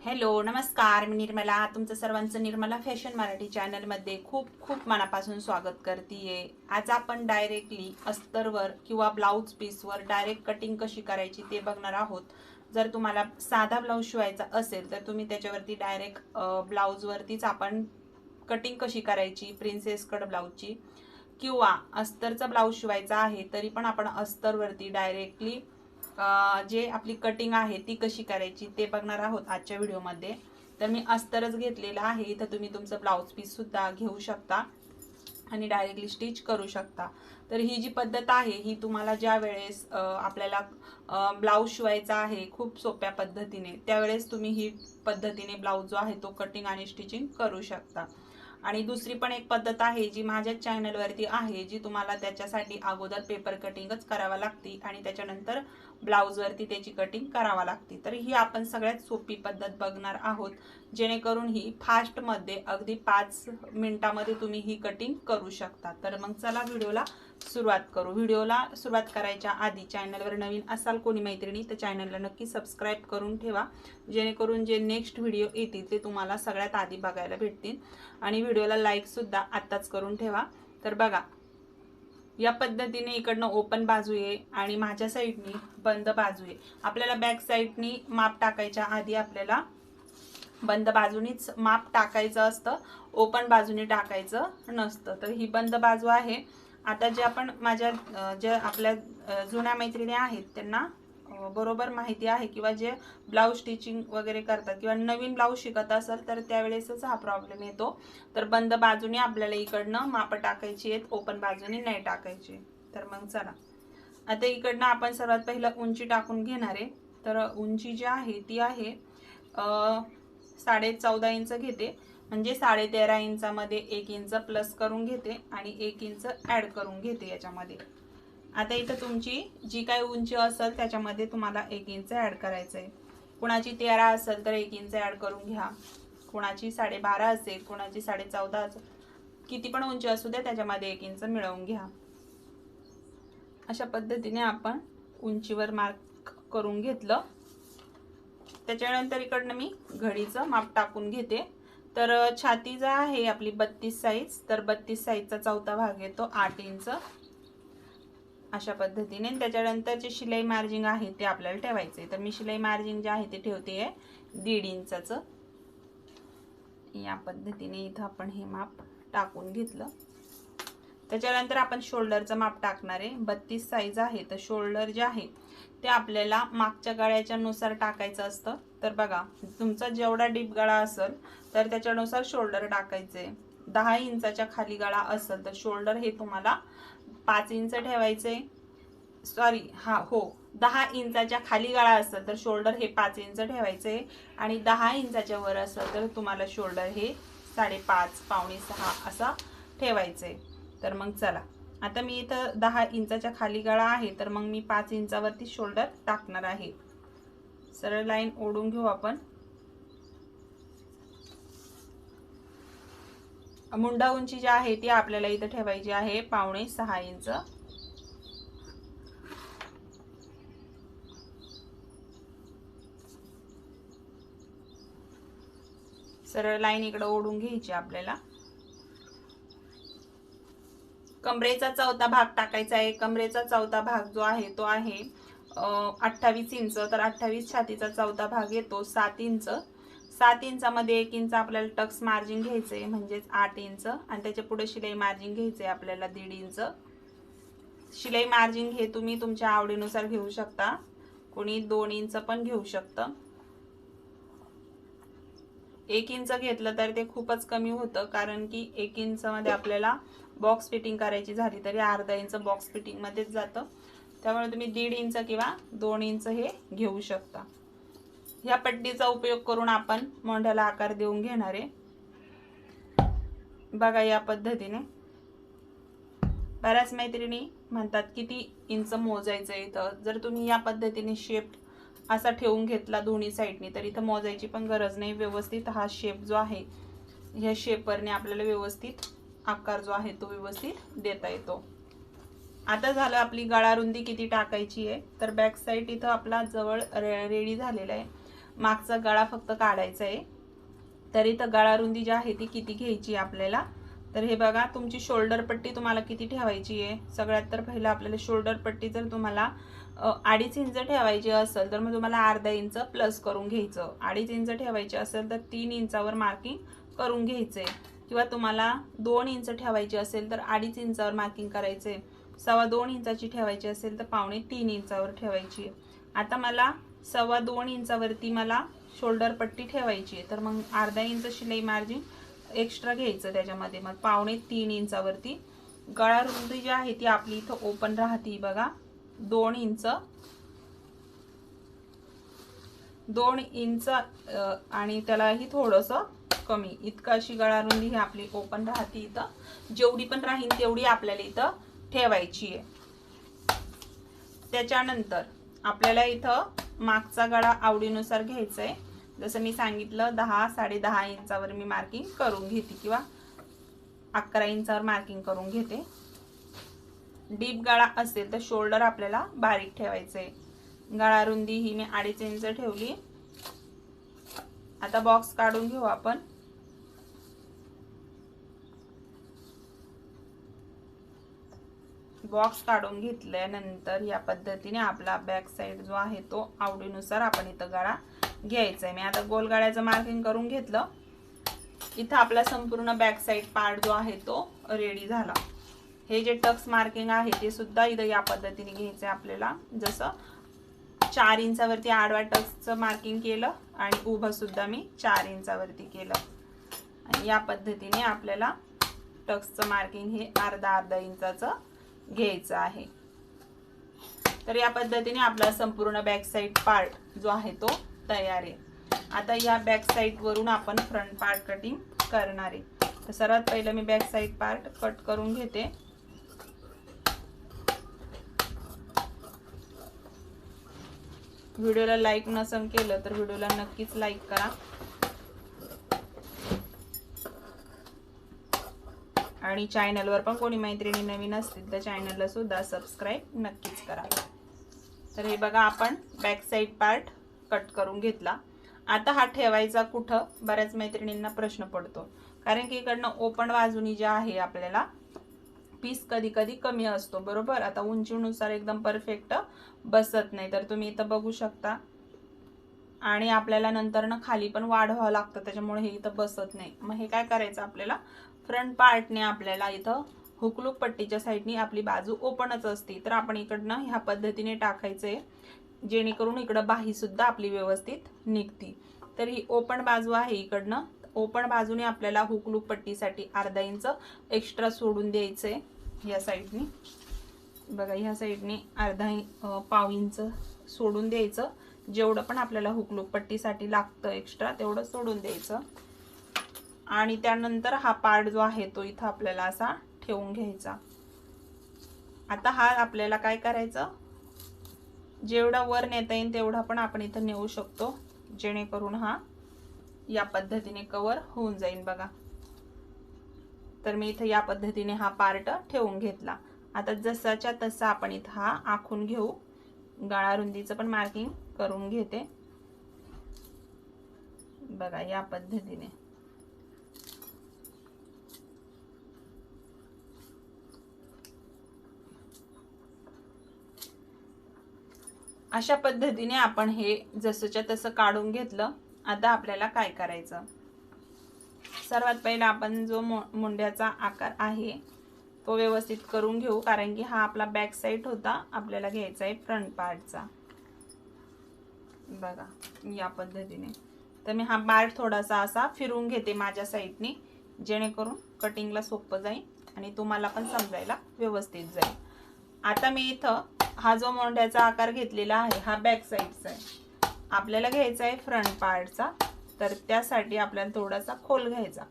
Hello नमस्कार. मी निर्मला. तुमचं सर्वांचं निर्मला फॅशन मराठी चॅनलमध्ये खूप खूप मनापासून स्वागत करते आज आपण डायरेक्टली अस्तरवर किंवा ब्लाऊज पीसवर डायरेक्ट कटिंग कशी करायची ते बघणार आहोत. जर तुम्हाला साधा ब्लाऊज शिवायचा असेल तर तुम्ही त्याच्यावरती डायरेक्ट ब्लाऊजवरतीच आपण कटिंग कशी करायची प्रिन्सेस कट ब्लाऊजची किंवा अस्तरचा ब्लाऊज शिवायचा आहे तरी पण आपण अस्तरवरती डायरेक्टली जे आपली कटिंग आहे ती कशी करायची ते बघणार आहोत आजच्या व्हिडिओमध्ये तर मी अस्तरच घेतलेलं आहे. इथं तुम्ही तुमचं ब्लाऊज पीससुद्धा घेऊ शकता आणि डायरेक्टली स्टिच करू शकता. तर ही जी पद्धत आहे ही तुम्हाला ज्या वेळेस आपल्याला ब्लाऊज शिवायचा आहे खूप सोप्या पद्धतीने त्यावेळेस तुम्ही ही पद्धतीने ब्लाऊज जो आहे तो कटिंग आणि स्टिचिंग करू शकता. आणि दुसरी पण एक पद्धत आहे जी माझ्या चॅनलवरती आहे जी तुम्हाला त्याच्यासाठी अगोदर पेपर कटिंगच करावा लागते आणि त्याच्यानंतर ब्लाऊजवरती त्याची कटिंग करावा लागते तर ही आपण सगळ्यात सोपी पद्धत बघणार आहोत जेणेकरून ही फास्टमध्ये अगदी पाच मिनटामध्ये तुम्ही ही कटिंग करू शकता. तर मग चला व्हिडिओला सुरुवात करू. व्हिडिओला सुरुवात करायच्या आधी चॅनलवर नवीन असाल कोणी मैत्रिणी तर चॅनलला नक्की सबस्क्राईब करून ठेवा. जेणेकरून जे नेक्स्ट व्हिडिओ येतील ते तुम्हाला सगळ्यात आधी बघायला भेटतील. आणि व्हिडिओला लाईकसुद्धा आत्ताच करून ठेवा. तर बघा या पद्धतीने इकडनं ओपन बाजू आहे आणि माझ्या साईडनी बंद बाजू आहे आपल्याला बॅक साईडनी माप टाकायच्या आधी आपल्याला बंद बाजूनीच माप टाकायचं असतं. ओपन बाजूने टाकायचं नसतं. तर ही बंद बाजू आहे. आता जे आपण माझ्या ज्या आपल्या जुन्या मैत्रिणी आहेत त्यांना बरोबर माहिती आहे किंवा जे ब्लाऊज स्टिचिंग वगैरे करतात किंवा नवीन ब्लाऊज शिकत असाल तर त्यावेळेसच हा प्रॉब्लेम येतो. तर बंद बाजूने आपल्याला इकडनं माप टाकायची आहेत ओपन बाजूने नाही टाकायची. तर मग चला. आता इकडनं आपण सर्वात पहिलं उंची टाकून घेणार आहे. तर उंची जी आहे ती आहे साडे चौदा इंच घेते. म्हणजे साडे तेरा इंचामध्ये एक इंच प्लस करून घेते आणि एक इंच ॲड करून घेते याच्यामध्ये. आता इथं तुमची जी काही उंची असेल त्याच्यामध्ये तुम्हाला एक इंच ॲड करायचं आहे कुणाची तेरा असेल तर एक इंच ॲड करून घ्या. कुणाची साडेबारा असेल कुणाची साडे चौदा असेल किती पण उंची असू द्या त्याच्यामध्ये एक इंच मिळवून घ्या. अशा पद्धतीने आपण उंचीवर मार्क करून घेतलं. त्याच्यानंतर इकडनं मी घडीचं माप टाकून घेते. तर छाती जो आहे आपली बत्तीस साईज तर बत्तीस साईजचा चौथा भाग येतो आठ इंच अशा पद्धतीने. आणि त्याच्यानंतर जे शिलाई मार्जिंग आहे ते आपल्याला ठेवायचे तर मी शिलाई मार्जिंग जे आहे ते ठेवते आहे दीड इंचाचं या पद्धतीने इथं आपण हे माप टाकून घेतलं. त्याच्यानंतर आपण शोल्डरचं माप टाकणार आहे. बत्तीस साईज आहे. तर शोल्डर जे आहे ते आपल्याला मागच्या गळ्याच्या नुसार टाकायचं असतं. तर बघा तुमचा जेवढा डीप गळा असेल तर त्याच्यानुसार शोल्डर टाकायचे. दहा इंचाच्या खाली गळा असेल तर शोल्डर हे तुम्हाला पाच इंच ठेवायचे. सॉरी हा हो. दहा इंचाच्या खाली गळा असेल तर शोल्डर हे पाच इंच ठेवायचे. आणि दहा इंचाच्या वर असेल तर तुम्हाला शोल्डर हे साडेपाच पावणे सहा असा ठेवायचे. तर मग चला. आता मी इथं दहा इंचाच्या खाली गळा आहे तर मग मी पाच इंचावरती शोल्डर टाकणार आहे. सरळ लाईन ओढून घेऊ आपण. मुंडा उंची जी आहे ती आपल्याला इथं ठेवायची आहे पावणे सहा इंच. सरळ लाईन इकडं ओढून घ्यायची आपल्याला. कमरेचा चौथा भाग टाकायचा आहे. कमरेचा चौथा भाग जो आहे तो आहे अठ्ठावीस इंच. तर अठ्ठावीस छातीचा चौथा भाग येतो सात इंच. सात इंचामध्ये एक इंच आपल्याला टक्स मार्जिन घ्यायचं आहे म्हणजेच आठ इंच. आणि त्याच्या पुढे शिलाई मार्जिन घ्यायचं आहे आपल्याला दीड इंच. शिलाई मार्जिन हे तुम्ही तुमच्या आवडीनुसार घेऊ शकता. कोणी दोन इंच पण घेऊ शकतं. एक इंच घेतलं तर ते खूपच कमी होतं कारण की एक इंचमध्ये आपल्याला बॉक्स फिटिंग करायची झाली तरी अर्धा इंच बॉक्स फिटिंगमध्येच जातं. त्यामुळे तुम्ही दीड इंच किंवा दोन इंच हे घेऊ शकता. ह्या पट्टीचा उपयोग करून आपण मोंढ्याला आकार देऊन घेणार आहे. बघा या पद्धतीने. बऱ्याच मैत्रिणी म्हणतात किती इंच मोजायचं इथं. जर तुम्ही या पद्धतीने शेप असा ठेवून घेतला दोन्ही साईडनी तर इथं मोजायची पण गरज नाही. व्यवस्थित हा शेप जो आहे ह्या शेपरने आपल्याला व्यवस्थित आकार जो आहे तो व्यवस्थित देता येतो. आता झालं आपली गळा रुंदी किती टाकायची आहे? तर बॅक साईड इथं आपला जवळ रे रेडी झालेला आहे. मागचा गळा फक्त काढायचा आहे. तर इथं गळा रुंदी जी आहे ती किती घ्यायची आहे आपल्याला? तर हे बघा तुमची शोल्डर पट्टी तुम्हाला किती ठेवायची आहे? सगळ्यात तर पहिलं आपल्याला शोल्डर पट्टी जर तुम्हाला अडीच इंच ठेवायची असेल तर मग तुम्हाला अर्धा इंच प्लस करून घ्यायचं. अडीच इंच ठेवायची असेल तर तीन इंचावर मार्किंग करून घ्यायचं आहे किंवा तुम्हाला दोन इंच ठेवायची असेल तर अडीच इंचावर मार्किंग करायचे सव्वा दोन इंचाची ठेवायची असेल तर पावणे तीन इंचावर ठेवायची. आहे. आता मला सव्वा दोन इंचावरती मला शोल्डर पट्टी ठेवायची आहे. तर मग अर्धा इंच शिलाई मार्जिन एक्स्ट्रा घ्यायचं त्याच्यामध्ये. मग पावणे तीन इंचावरती गळा रुंदी जी आहे ती आपली इथं ओपन राहते बघा. दोन इंच दोन इंच आणि त्यालाही थोडंसं कमी. इतकं अशी गळा रुंदी ही आपली ओपन राहते इथं. जेवढी पण राहील तेवढी आपल्याला इथं ठेवायची आहे. त्याच्यानंतर आपल्याला इथं मागचा गळा आवडीनुसार घ्यायचा आहे जसं मी सांगितलं दहा साडे दहा इंचावर मी मार्किंग करून घेते किंवा अकरा इंचावर मार्किंग करून घेते. डीप गळा असेल तर शोल्डर आपल्याला बारीक ठेवायचं आहे गळा रुंदी ही मी अडीच इंच ठेवली. आता बॉक्स काढून घेऊ आपण. बॉक्स काढून घेतल्यानंतर या पद्धतीने आपला बॅक साईड जो आहे तो आवडीनुसार आपण इथं गाडा घ्यायचा आहे मी आता गोलगाड्याचं मार्किंग करून घेतलं. इथं आपला संपूर्ण बॅक साईड पार्ट जो आहे तो रेडी झाला. हे जे टक्स मार्किंग आहे ते सुद्धा इथं या पद्धतीने घ्यायचं आहे आपल्याला. जसं चार इंचावरती आडवा टक्सचं मार्किंग केलं आणि उभं सुद्धा मी चार इंचावरती केलं. आणि या पद्धतीने आपल्याला टक्सचं मार्किंग हे अर्धा अर्धा इंचाचं घ्यायचं आहे. तर या पद्धतीने आपला संपूर्ण बॅक साईड पार्ट जो आहे तो तयार आहे. आता या बॅक साईडवरून आपण फ्रंट पार्ट कटिंग करणार आहे. तर सर्वात पहिलं मी बॅक साईड पार्ट कट करून घेते. व्हिडिओला लाईक नसन केलं तर व्हिडिओला नक्कीच लाईक करा. आणि चॅनलवर पण कोणी मैत्रिणी नवीन असतील तर चॅनलला सुद्धा सबस्क्राईब नक्कीच करा. तर हे बघा आपण बॅक साईड पार्ट कट करून घेतला. आता हा ठेवायचा कुठं? बऱ्याच मैत्रिणींना प्रश्न पडतो. कारण की इकडनं ओपन बाजूनी जे आहे आपल्याला पीस कधी कधी कमी असतो बरोबर? आता उंचीनुसार एकदम परफेक्ट बसत नाही. तर तुम्ही इथं बघू शकता. आणि आपल्याला नंतर ना खाली पण वाढवावं लागतं त्याच्यामुळे हे इथं बसत नाही. मग हे काय करायचं आपल्याला? फ्रंट पार्टने आपल्याला इथं हुकलूक पट्टीच्या साईडनी आपली बाजू ओपनच असते. तर आपण इकडनं ह्या पद्धतीने टाकायचंय जेणेकरून इकडं बाहीसुद्धा आपली व्यवस्थित निघती. तर ही ओपन बाजू आहे इकडनं. ओपन बाजूने आपल्याला हुकलूक पट्टीसाठी अर्धा इंच एक्स्ट्रा सोडून द्यायचंय या साईडनी. बघा ह्या साईडने अर्धा पाव इंच सोडून द्यायचं. जेवढं पण आपल्याला हुकलूक पट्टीसाठी लागतं एक्स्ट्रा तेवढं सोडून द्यायचं. आणि त्यानंतर हा पार्ट जो आहे तो इथं आपल्याला असा ठेवून घ्यायचा. आता हा आपल्याला काय करायचं? जेवढा वर नेता येईल तेवढा पण आपण इथं नेऊ शकतो. जेणेकरून हा या पद्धतीने कवर होऊन जाईल बघा. तर मी इथं या पद्धतीने हा पार्ट ठेवून घेतला. आता जसाच्या तसा आपण इथं हा आखून घेऊ. गाळारुंदीचं पण मार्किंग करून घेते. बघा या पद्धतीने. अशा पद्धतीने आपण हे जसंच्या तसं काढून घेतलं. आता आपल्याला काय करायचं? सर्वात पहिला आपण जो मो मुंड्याचा आकार आहे तो व्यवस्थित करून घेऊ कारण की हा आपला बॅक साईड होता. आपल्याला घ्यायचा आहे फ्रंट पार्टचा बघा या पद्धतीने. तर मी हा पार्ट थोडासा असा फिरून घेते माझ्या साईडने जेणेकरून कटिंगला सोपं जाईल आणि तुम्हाला पण समजायला व्यवस्थित जाईल. आता मी इथं हा जो मोंड्याचा आकार घेतलेला आहे हा बॅक साईडचा आहे. आपल्याला घ्यायचा आहे फ्रंट पार्टचा तर त्यासाठी आपल्याला थोडासा खोल घ्यायचा.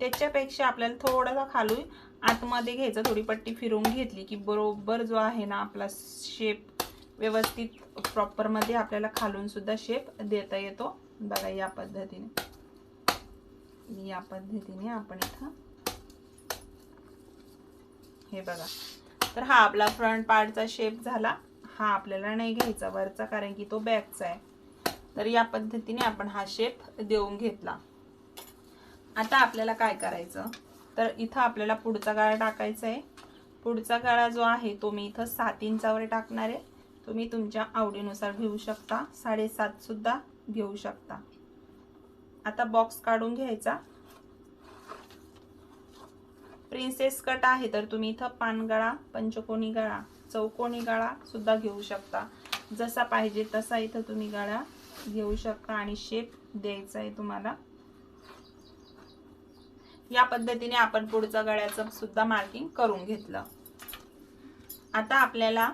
त्याच्यापेक्षा आपल्याला थोडासा खालू आतमध्ये घ्यायचा थोडी पट्टी फिरवून घेतली की बरोबर जो आहे ना आपला शेप व्यवस्थित प्रॉपरमध्ये आपल्याला खालूनसुद्धा शेप देता येतो. बघा या पद्धतीने. या पद्धतीने आपण इथं हे बघा. तर हा आपला फ्रंट पार्टचा शेप झाला. हा आपल्याला नाही घ्यायचा वरचा कारण की तो बॅकचा आहे. तर या पद्धतीने आपण हा शेप देऊन घेतला. आता आपल्याला काय करायचं? तर इथं आपल्याला पुढचा गाळा टाकायचा आहे. पुढचा गाळा जो आहे तो मी इथं सात इंचावर टाकणार आहे. तुम्ही तुमच्या आवडीनुसार घेऊ शकता. साडेसातसुद्धा घेऊ शकता. आता बॉक्स काढून घ्यायचा. प्रिन्सेस कट आहे तर तुम्ही इथं पानगळा पंचकोनी गळा चौकोनी गळा सुद्धा घेऊ शकता. जसा पाहिजे तसा इथं तुम्ही गळा घेऊ शकता आणि शेप द्यायचा आहे तुम्हाला. या पद्धतीने आपण पुढच्या गळ्याचं सुद्धा मार्किंग करून घेतलं. आता आपल्याला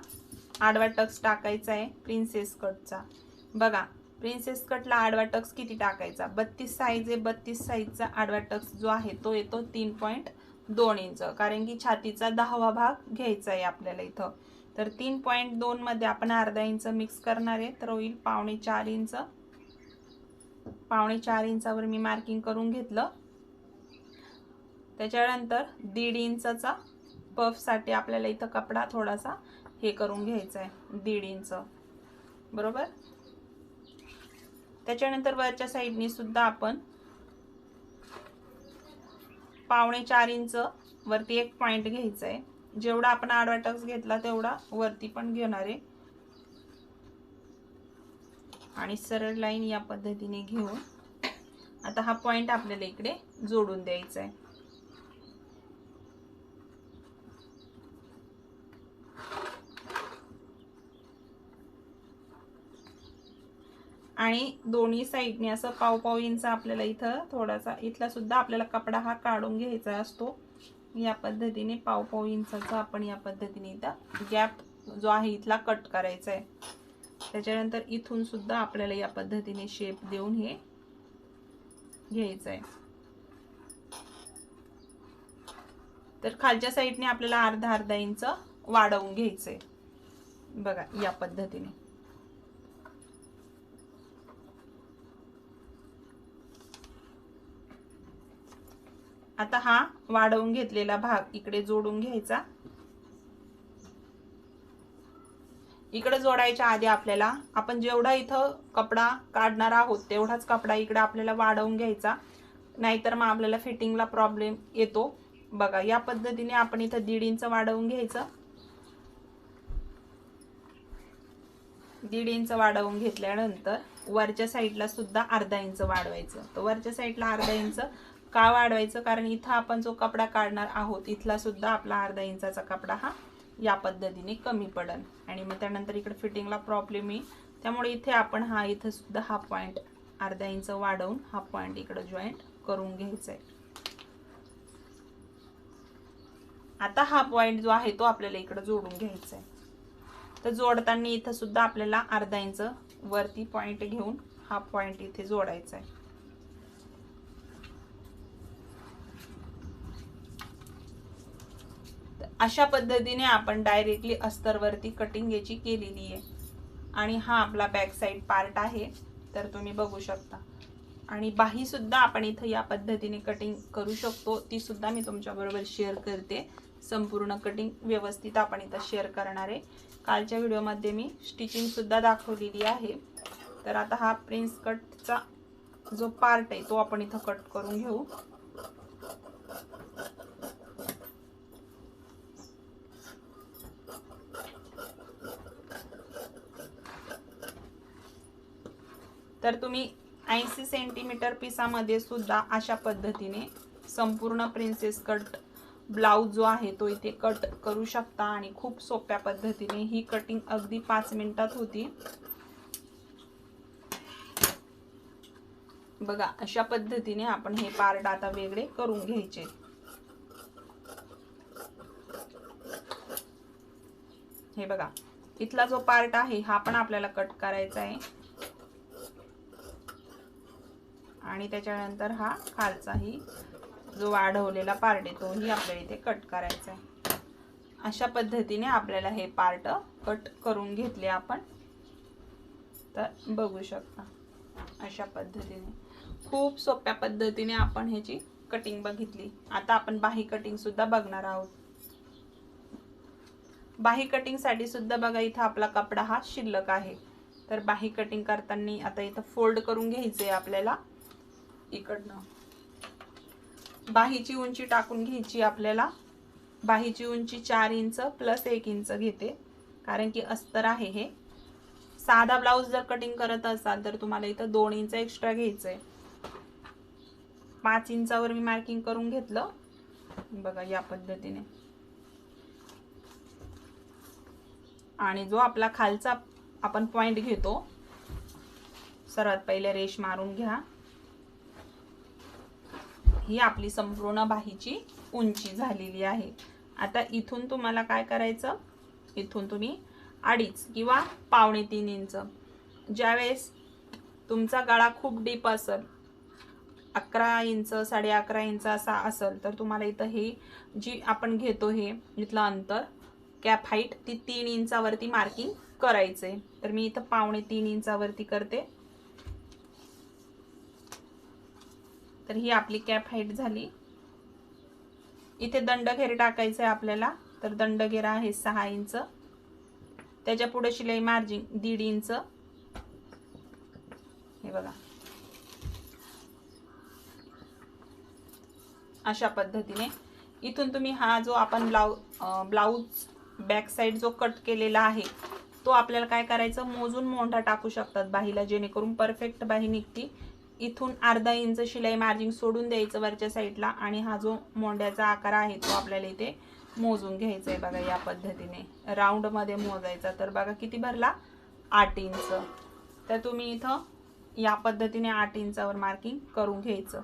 आडवा टक्स टाकायचा आहे प्रिन्सेस कटचा बघा प्रिन्सेस कटला आडवा टक्स किती टाकायचा? बत्तीस साईज आहे बत्तीस साईजचा आडवा टक्स जो आहे तो येतो तीन पॉईंट दोन इंच कारण की छातीचा दहावा भाग घ्यायचा आहे आपल्याला इथं. तर तीन पॉईंट दोनमध्ये आपण अर्धा इंच मिक्स करणार आहे. तर होईल पावणे चार इंच. पावणे चार इंचावर मी मार्किंग करून घेतलं. त्याच्यानंतर दीड इंचचा पफसाठी आपल्याला इथं कपडा थोडासा हे करून घ्यायचा आहे. दीड इंच. बरोबर? त्याच्यानंतर वरच्या साईडनी सुद्धा आपण पावणे चार इंच वरती एक पॉइंट घ्यायचा आहे जेवढा आपण आडवा टक्स घेतला तेवढा वरती पण घेणार आहे. आणि सरळ लाईन या पद्धतीने घेऊन आता हा पॉइंट आपल्याला इकडे जोडून द्यायचा आहे आणि दोन्ही साईडने असं पाव पाव इंच आपल्याला इथं थोडासा इथला सुद्धा आपल्याला कपडा हा काढून घ्यायचा असतो. या पद्धतीने पाव पाव इंचाचा आपण या पद्धतीने इथं गॅप जो आहे इथला कट करायचा आहे. त्याच्यानंतर इथून सुद्धा आपल्याला या पद्धतीने शेप देऊन हे घ्यायचं आहे. तर खालच्या साईडने आपल्याला अर्धा अर्धा इंच वाढवून घ्यायचंय बघा या पद्धतीने. आता हा वाढवून घेतलेला भाग इकडे जोडून घ्यायचा. इकडे जोडायच्या आधी आपल्याला आपण जेवढा इथं कपडा काढणार आहोत तेवढाच कपडा इकडे आपल्याला वाढवून घ्यायचा. नाहीतर मग आपल्याला फिटिंगला प्रॉब्लेम येतो. बघा या पद्धतीने आपण इथं दीड इंच वाढवून घ्यायचं. दीड इंच वाढवून घेतल्यानंतर वरच्या साईडला सुद्धा अर्धा इंच वाढवायचं. तर वरच्या साईडला अर्धा इंच का वाढवायचं? कारण इथं आपण जो कपडा काढणार आहोत इथला सुद्धा आपला अर्धा इंचाचा कपडा हा या पद्धतीने कमी पडल. आणि मग त्यानंतर इकडे फिटिंगला प्रॉब्लेम येईल. त्यामुळे इथे आपण हा इथं सुद्धा हा पॉईंट अर्धा इंच वाढवून हा पॉईंट इकडे जॉईंट करून घ्यायचा आहे आता हा पॉईंट जो आहे तो आपल्याला इकडे जोडून घ्यायचा आहे तर जोडताना इथं सुद्धा आपल्याला अर्धा इंच वरती पॉईंट घेऊन हा पॉईंट इथे जोडायचा आहे अशा पद्धतीने आपण डायरेक्टली अस्तरवरती कटिंग याची केलेली आहे. आणि हा आपला बॅक साईड पार्ट आहे. तर तुम्ही बघू शकता. आणि बाहीसुद्धा आपण इथं या पद्धतीने कटिंग करू शकतो. ती सुद्धा मी तुमच्याबरोबर शेअर करते. संपूर्ण कटिंग व्यवस्थित आपण इथं शेअर करणार आहे. कालच्या व्हिडिओमध्ये मी स्टिचिंगसुद्धा दाखवलेली आहे. तर आता हा प्रिन्स कटचा जो पार्ट आहे तो आपण इथं कट करून घेऊ. तर तुम्ही ऐंशी सेंटीमीटर पिसामध्ये सुद्धा अशा पद्धतीने संपूर्ण प्रिन्सेस कट ब्लाऊज जो आहे तो इथे कट करू शकता आणि खूप सोप्या पद्धतीने ही कटिंग अगदी पाच मिनिटात होती. बघा अशा पद्धतीने आपण हे पार्ट आता वेगळे करून घ्यायचे. हे बघा इथला जो पार्ट आहे हा पण आपल्याला कट करायचा आहे. आणि त्याच्यानंतर हा खालचाही जो वाढवलेला पार्ट आहे तोही आपल्याला इथे कट करायचा आहे. अशा पद्धतीने आपल्याला हे पार्ट कट करून घेतले आपण. तर बघू शकता अशा पद्धतीने. खूप सोप्या पद्धतीने आपण ह्याची कटिंग बघितली. आता आपण बाही कटिंग सुद्धा बघणार आहोत. बाही कटिंगसाठी सुद्धा बघा इथं आपला कपडा हा शिल्लक आहे. तर बाही कटिंग करताना आता इथं फोल्ड करून घ्यायचं आहे आपल्याला. इकडनं. बाहीची उंची टाकून घ्यायची आपल्याला. बाहीची उंची चार इंच प्लस एक इंच घेते. कारण की अस्तर आहे हे. साधा ब्लाऊज जर कटिंग करत असाल तर तुम्हाला इथं दोन इंच एक्स्ट्रा घ्यायचंय. पाच इंचावर मी मार्किंग करून घेतलं. बघा या पद्धतीने. आणि जो आपला खालचा आपण पॉइंट घेतो सर्वात पहिले रेश मारून घ्या. ही आपली संपूर्ण बाहीची उंची झालेली आहे. आता इथून तुम्हाला काय करायचं? इथून तुम्ही अडीच किंवा पावणे तीन इंच. ज्यावेळेस तुमचा गळा खूप डीप असेल अकरा इंच साडे अकरा इंच असा असेल तर तुम्हाला इथं हे जी आपण घेतो हे इथलं अंतर कॅप हाईट ती तीन इंचावरती मार्किंग करायचं आहे तर मी इथं पावणे तीन इंचावरती करते. तर ही आपली कॅप हाईट झाली. इथे दंडघेर टाकायचं आहे आपल्याला. तर दंडघेर आहे सहा इंच. त्याच्या पुढे शिलाई मार्जिन दीड इंच. हे बघा. अशा पद्धतीने. इथून तुम्ही हा जो आपण ब्लाउ ब्लाऊज बॅक साईड जो कट केलेला आहे तो आपल्याला काय करायचं? मोजून मोंढा टाकू शकतात बाहीला जेणेकरून परफेक्ट बाही निघती. इथून अर्धा इंच शिलाई मार्जिन सोडून द्यायचं वरच्या साईडला आणि हा जो मोंड्याचा आकार आहे तो आपल्याला इथे मोजून घ्यायचा आहे बघा या पद्धतीने. राऊंडमध्ये मोजायचा. तर बघा किती भरला? आठ इंच. तर तुम्ही इथं या पद्धतीने आठ इंचावर मार्किंग करून घ्यायचं.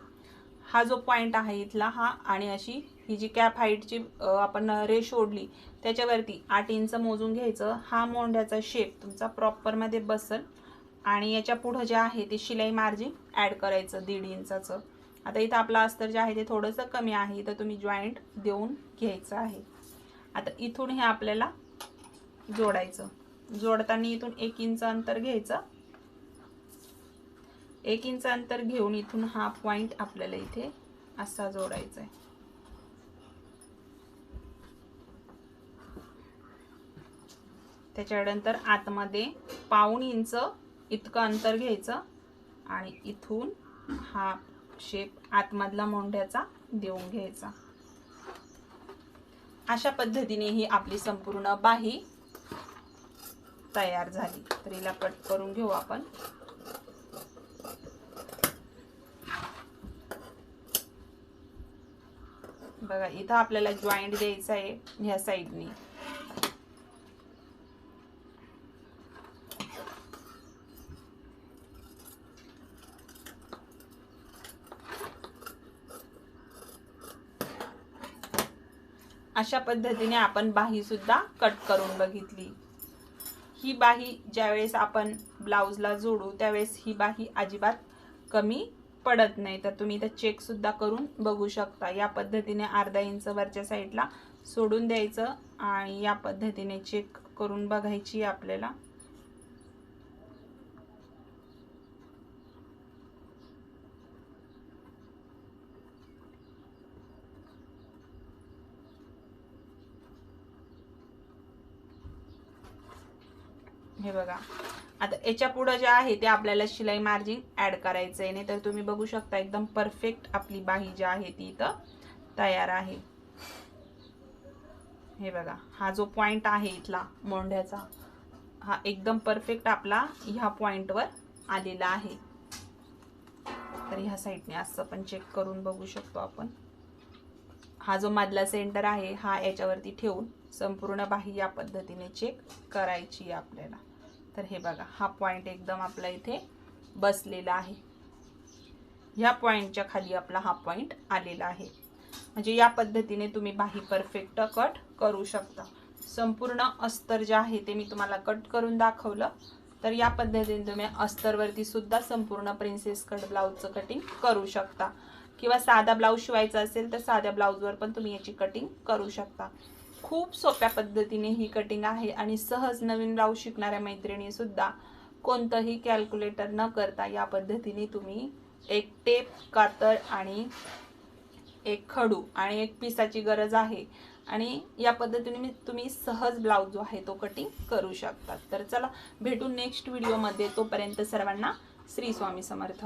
हा जो पॉईंट आहे इथला हा आणि अशी ही जी कॅप हाईटची आपण रेश ओढली त्याच्यावरती आठ इंच मोजून घ्यायचं. हा मोंड्याचा शेप तुमचा प्रॉपरमध्ये बसल. आणि याच्या पुढं जे आहे ते शिलाई मार्जिन ॲड करायचं दीड इंचाचं. आता इथं आपलं अस्तर जे आहे ते थोडंसं कमी आहे तर तुम्ही जॉईंट देऊन घ्यायचं आहे. आता इथून हे आपल्याला जोडायचं. जोडताना इथून एक इंच अंतर घ्यायचं. एक इंच अंतर घेऊन इथून हा पॉईंट आपल्याला इथे असा जोडायचा आहे. त्याच्यानंतर आतमध्ये पाऊण इंच इतकं अंतर घ्यायचं आणि इथून हा शेप आतमधला मोंढ्याचा देऊन घ्यायचा. अशा पद्धतीने ही आपली संपूर्ण बाही तयार झाली. तर हिला कट करून घेऊ आपण. बघा इथं आपल्याला जॉईंट द्यायचा आहे ह्या साईडने अशा पद्धतीने आपण बाहीसुद्धा कट करून बघितली. ही बाही ज्यावेळेस आपण ब्लाऊजला जोडू त्यावेळेस ही बाही अजिबात कमी पडत नाही. तर तुम्ही इथं चेकसुद्धा करून बघू शकता. या पद्धतीने अर्धा इंच वरच्या साईडला सोडून द्यायचं आणि या पद्धतीने चेक करून बघायची आपल्याला. हे बघा. आता याच्या पुढं जे आहे ते आपल्याला शिलाई मार्जिन ऍड करायचं आहे नाही तर तुम्ही बघू शकता एकदम परफेक्ट आपली बाही जी आहे ती इथं तयार आहे. हे बघा. हा जो पॉइंट आहे इथला मोंढ्याचा हा एकदम परफेक्ट आपला ह्या पॉइंटवर आलेला आहे. तर ह्या साईडने असं पण चेक करून बघू शकतो आपण. हा जो मधला सेंटर आहे हा याच्यावरती ठेवून संपूर्ण बाही या पद्धतीने चेक करायची आपल्याला. तर हे बघा हा पॉइंट एकदम आपला इथे बसलेला आहे. ह्या पॉइंटच्या खाली आपला हा पॉइंट आलेला आहे. म्हणजे या पद्धतीने तुम्ही बाही परफेक्ट कट करू शकता. संपूर्ण अस्तर जे आहे ते मी तुम्हाला कट करून दाखवलं. तर या पद्धतीने तुम्ही अस्तरवरती सुद्धा संपूर्ण प्रिन्सेस कट ब्लाऊजचं कटिंग करू शकता. किंवा साधा ब्लाऊज शिवायचा असेल तर साध्या ब्लाऊजवर पण तुम्ही याची कटिंग करू शकता. खूप सोप्या पद्धतीने ही कटिंग आहे आणि सहज नवीन राहू शिकणाऱ्या मैत्रिणी सुद्धा कोणतंही कॅल्क्युलेटर न करता या पद्धतीने तुम्ही एक टेप कातर आणि एक खडू आणि एक पिसाची गरज आहे. आणि या पद्धतीने मी तुम्ही सहज ब्लाऊज जो आहे तो कटिंग करू शकतात तर चला भेटू नेक्स्ट व्हिडिओमध्ये तोपर्यंत सर्वांना श्री स्वामी समर्थ.